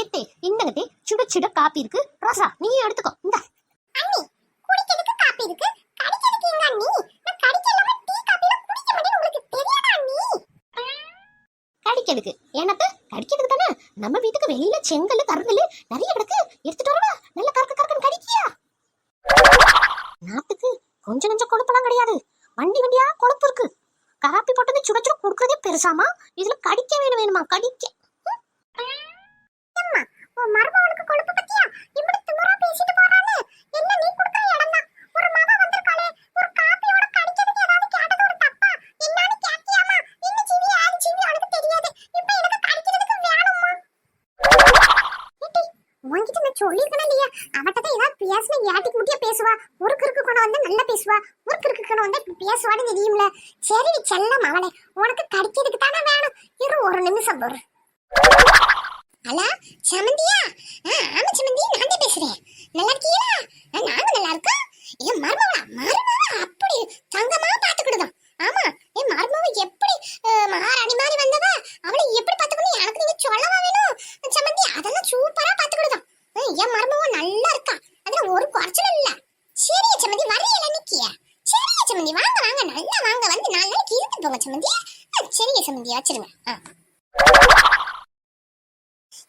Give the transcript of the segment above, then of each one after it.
எத்தே இந்தங்கத்தே சுட சுட காப்பி இருக்கு. ரோசா நீயும் எடுத்துக்கோ. இந்த. அண்ணி குடிக்கிறதுக்கு காப்பி இருக்கு. கடிக்கிறதுக்கு எங்க அண்ணி? நான் கடிக்க இல்லாம டீ காப்பில குடிக்க மாட்டேன்னு உங்களுக்கு தெரியாதா அண்ணி? கடிக்கிறதுக்கு. எனக்கு கடிக்கிறதுக்கு தானே? நம்ம வீட்டுக்கு வெளியில செங்கல் கருங்கல் நிறைய கிடக்கு. எடுத்துட்டு வரவா? நல்ல கறக்கு கறக்குன்னு கடிக்கியா? நாட்டுக்கு கொஞ்சம் கொஞ்சம் கொழுப்பெல்லாம் கிடையாது. வண்டி வண்டியா கொழுப்பு இருக்கு. காப்பி போட்டது சுட சுட கொடுக்கறதே பெருசாமா? இதுல கடிக்க வேணும் வேணுமா? கடிக்க. உன்கிட்ட இல்லையா? அவட்ட தான் ஏதாவது பேசினா ஏட்டிக்கு முட்டியா பேசுவா? ஒரு கிறுக்கு கொண்டு வந்தா நல்லா பேசுவா? ஒரு கிறுக்கு கொண்டு வந்தா பேசுவான்னு தெரியும்ல. சரி செல்லம் அவளே. உனக்கு கடிக்கிறதுக்கு தானே வேணும். இரு ஒரு நிமிஷம் பொறு. ஹலோ சமந்தியா? ஆ ஆமா சமந்தி நான் தான் பேசுறேன். நல்லா இருக்கீங்களா? நாங்க நல்லா இருக்கோம். என் மருமவளா மருமவ நல்லா இருக்கான் அதுல ஒரு குறைச்சலும் இல்ல. சரியா சம்மந்தி வரையில நிக்கிய சரியா சம்மந்தி வாங்க வாங்க நல்லா வாங்க. வந்து நாலு நாளைக்கு இருந்து போங்க சம்மந்தி ஆ, சம்மந்தி வச்சிருங்க.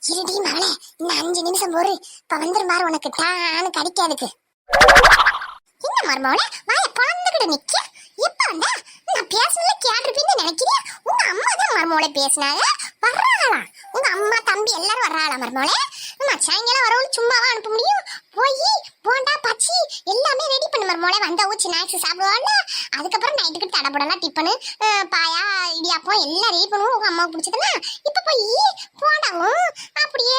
இருடி மகளே இந்த அஞ்சு நிமிஷம் ஒரு இப்ப வந்துரும் பாரு உனக்கு. டான்னு கடிக்காதுக்கு. என்ன மருமவளே வாய பழந்துகிட்டு நிக்க எப்ப வந்த நான் பேசுனதுல கேட்டிருப்பீன்னு நினைக்கிறேன் உங்க அம்மா தான் மருமவளை பேசினாங்க. வர்றாங்களா உங்க அம்மா தம்பி எல்லாரும் வர்றாங்களா மருமவளே அம்மா சாயங்காலம் வரவಳು சும்மாவா அனுப்ப முடியும்? போய் போண்டா பச்சி எல்லாமே ரெடி பண்ணு மருமவளே வந்தவங்க ஸ்நாக்ஸ் சாப்பிடுவாள்ல அதுக்கப்புறம் நைட்டுக்கு தடபுடலாம் டிஃபனு பாயா இடியாப்பம் எல்லாம் ரெடி பண்ணுவோம். உங்க அம்மாவுக்கு பிடிச்சதுன்னா இப்ப போய் போண்டாவும் அப்படியே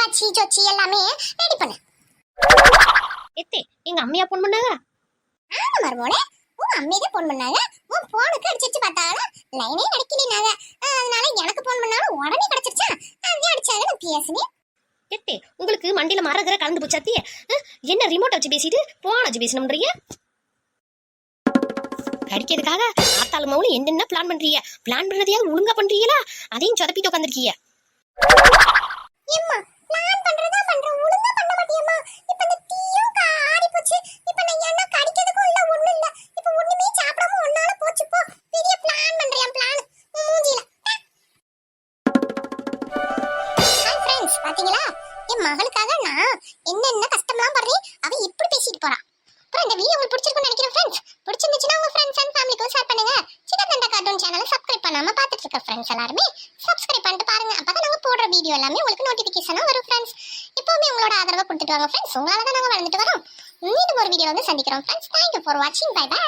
பச்சி சொச்சி எல்லாமே ரெடி பண்ணு. எத்தே எங்க அம்மையா போன் பண்ணாங்க ஆமா மருமோளே உன் அம்மைக்கு ஃபோன் பண்ணாங்க உன் போனுக்கு அடிச்சிச்சு பார்த்தாங்க லைனே கிடைக்கலனாங்க அதனால எனக்கு ஃபோன் பண்ணாலும் உடனே கிடைச்சிருச்சா? அதே அடிச்சாங்க நான் பேசினேன். மண்டியில மரகிற கலந்து போச்சாத்தியே என்ன ரிமோட் வச்சு பேசிட்டு போன வச்சு பேசணும்ன்றீங்க? கடிக்கிறதுக்காக ஆத்தாள் மௌனி என்னென்ன பிளான் பண்றீங்க? பிளான் பண்ணதையாவது ஒழுங்கா பண்றீங்களா? அதையும் சொதப்பிட்டு உட்காந்துருக்கீங்க என் மகளுக்காக நான் என்னென்ன கஷ்டம்லாம் படுறேன் அவ இப்படி பேசிட்டு போறா. அப்புறம் இந்த வீடியோ உங்களுக்கு பிடிச்சிருக்கும்னு நினைக்கிறேன் ஃப்ரெண்ட்ஸ் பிடிச்சிருந்துச்சுன்னா உங்க ஃப்ரெண்ட்ஸ் அண்ட் ஃபேமிலிக்கும் ஷேர் பண்ணுங்க. சின்ன தண்டா கார்ட்டூன் சேனலை சப்ஸ்கிரைப் பண்ணாம பார்த்துட்டு இருக்க ஃப்ரெண்ட்ஸ் எல்லாருமே சப்ஸ்கிரைப் பண்ணிட்டு பாருங்க. அப்பதான் நாங்க போடுற வீடியோ எல்லாமே உங்களுக்கு நோட்டிபிகேஷனா வரும் ஃப்ரெண்ட்ஸ் இப்பவுமே உங்களோட ஆதரவை கொடுத்துட்டு வாங்க ஃப்ரெண்ட்ஸ் உங்களால தான் நாங்க வளர்ந்துட்டு வரோம். மீண்டும் ஒரு வீடியோ வந்து சந்திக்கிறோம் ஃப்ரெண்ட்ஸ் தேங்க்யூ ஃபார் வாட்சிங் பை பை